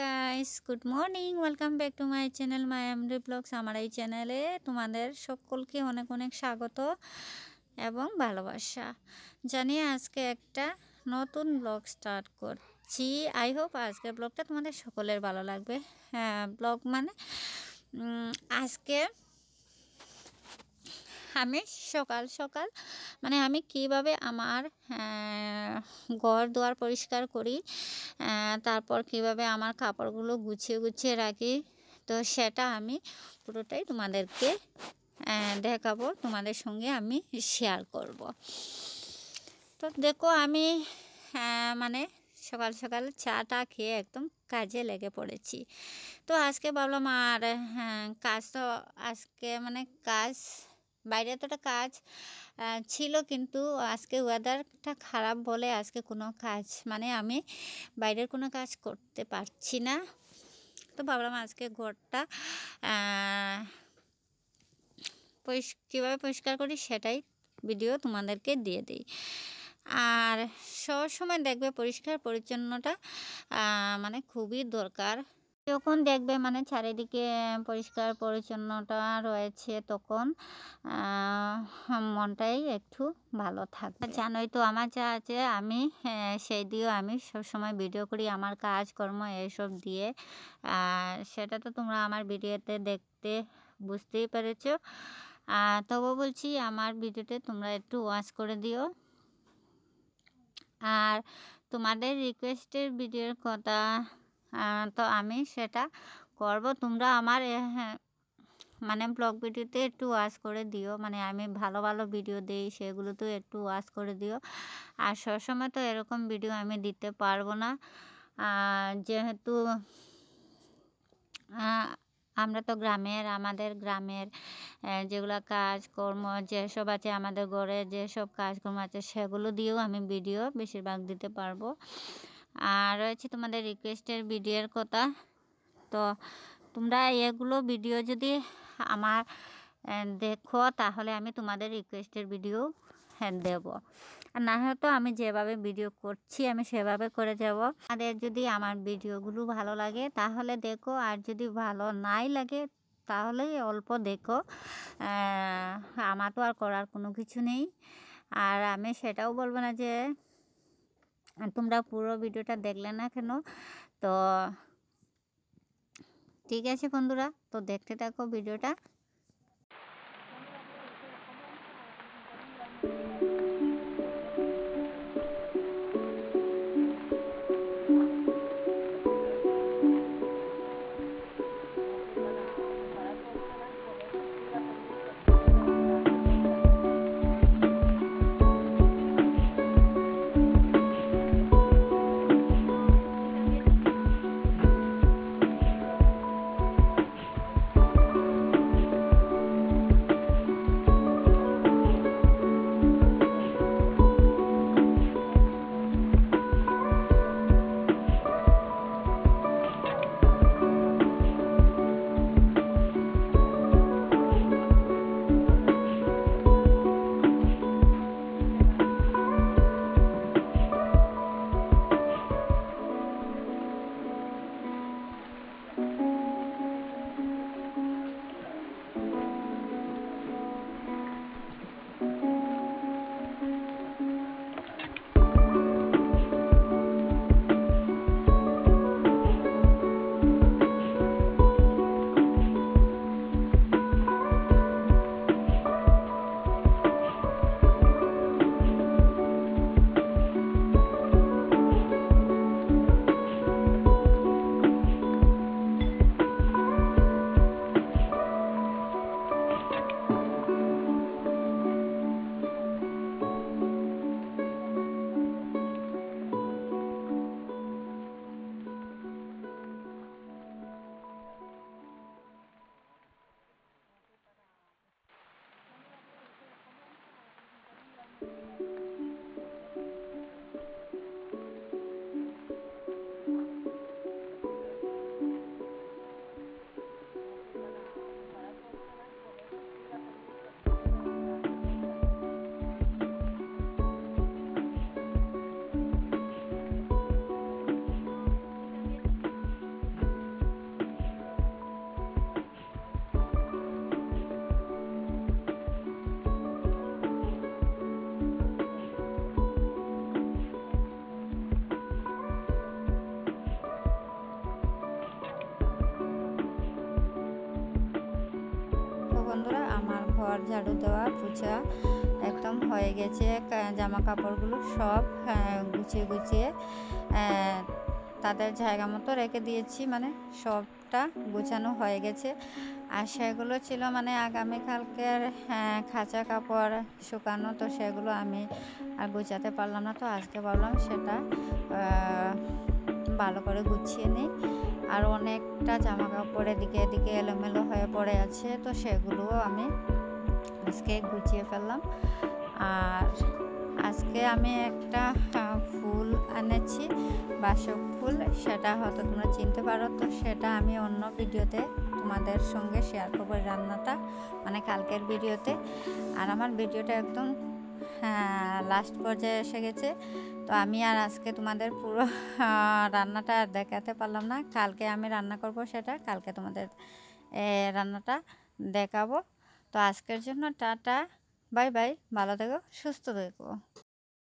Guys good morning welcome back to my channel my MD vlogs আমার এই চ্যানেলে তোমাদের সকলকে অনেক অনেক স্বাগত এবং ভালোবাসা। জানি আজকে একটা নতুন ব্লগ স্টার্ট করছি। আই হোপ আজকের ব্লগটা তোমাদের সকলের ভালো লাগবে। হ্যাঁ ব্লগ মানে আজকে আমি সকাল সকাল মানে আমি কীভাবে আমার ঘর দুয়ার পরিষ্কার করি তারপর কীভাবে আমার কাপড়গুলো গুছিয়ে গুছিয়ে রাখি তো সেটা আমি পুরোটাই তোমাদেরকে দেখাবো তোমাদের সঙ্গে আমি শেয়ার করব। তো দেখো আমি মানে সকাল সকাল চাটা খেয়ে একদম কাজে লেগে পড়েছি। তো আজকে ভাবলাম আর হ্যাঁ, কাজ তো আজকে মানে কাজ বাইরে এতটা কাজ ছিল কিন্তু আজকে ওয়েদারটা খারাপ বলে আজকে কোনো কাজ মানে আমি বাইরের কোনো কাজ করতে পারছি না। তো ভাবলাম আজকে ঘরটা কীভাবে পরিষ্কার করি সেটাই ভিডিও তোমাদেরকে দিয়ে দিই। আর সব সময় দেখবে পরিষ্কার পরিচ্ছন্নটা মানে খুবই দরকার। যখন দেখবে মানে চারিদিকে পরিষ্কার পরিচ্ছন্নতা রয়েছে তখন মনটাই একটু ভালো থাকবে। জানোই তো আমার যা আছে আমি সেই দিয়েও আমি সবসময় ভিডিও করি আমার কাজকর্ম এইসব দিয়ে। সেটা তো তোমরা আমার ভিডিওতে দেখতে বুঝতেই পেরেছ। তবু বলছি আমার ভিডিওতে তোমরা একটু ওয়াচ করে দিও। আর তোমাদের রিকোয়েস্টের ভিডিওর কথা তো আমি সেটা করব। তোমরা আমার হ্যাঁ, মানে ব্লগ ভিডিওতে একটু ওয়াশ করে দিও। মানে আমি ভালো ভালো ভিডিও দিই সেগুলোতেও একটু ওয়াশ করে দিও। আর সবসময় তো এরকম ভিডিও আমি দিতে পারব না। যেহেতু আমরা তো গ্রামের আমাদের গ্রামের যেগুলো কাজকর্ম যেসব আছে আমাদের ঘরে যেসব কাজকর্ম আছে সেগুলো দিয়েও আমি ভিডিও বেশিরভাগ দিতে পারব। আর রয়েছে তোমাদের রিকোয়েস্টের ভিডিওর কথা। তো তোমরা এগুলো ভিডিও যদি আমার দেখো, তাহলে আমি তোমাদের রিকোয়েস্টের ভিডিও হ্যাঁ দেবো। আর না হয়তো আমি যেভাবে ভিডিও করছি, আমি সেভাবে করে যাব। আমাদের যদি আমার ভিডিওগুলো ভালো লাগে, তাহলে দেখো। আর যদি ভালো নাই লাগে, তাহলে অল্প দেখো। আমার তো আর করার কোনো কিছু নেই। আর আমি সেটাও বলব না যে তোমরা পুরো ভিডিওটা দেখলে না কেন? তো ঠিক আছে বন্ধুরা তো দেখতে থাকো ভিডিওটা। ঘর ঝাড়ু দেওয়া পুছা একদম হয়ে গেছে। জামা কাপড়গুলো সব আহ, গুছিয়ে গুছিয়ে তাদের জায়গা মতো রেখে দিয়েছি। মানে সবটা গোছানো হয়ে গেছে। আর সেগুলো ছিল মানে আগামীকালকের হ্যাঁ, খাঁচা কাপড় শুকানো তো সেগুলো আমি আর গুছাতে পারলাম না। তো আজকে ভাবলাম সেটা ভালো করে গুছিয়ে নিই। আর অনেকটা জামা কাপড় এদিকে এদিকে এলোমেলো হয়ে পড়ে আছে তো সেগুলোও আমি আজকে গুছিয়ে ফেললাম। আর আজকে আমি একটা ফুল এনেছি, বাসক ফুল। সেটা হয়তো তোমরা চিনতে পারো। তো সেটা আমি অন্য ভিডিওতে তোমাদের সঙ্গে শেয়ার করব রান্নাটা মানে কালকের ভিডিওতে। আর আমার ভিডিওটা একদম লাস্ট পর্যায়ে এসে গেছে। তো আমি আর আজকে তোমাদের পুরো রান্নাটা আর দেখাতে পারলাম না। কালকে আমি রান্না করব সেটা, কালকে তোমাদের রান্নাটা দেখাবো। তো আজকের জন্য টাটা বাই বাই ভালো থেকো সুস্থ থেকো।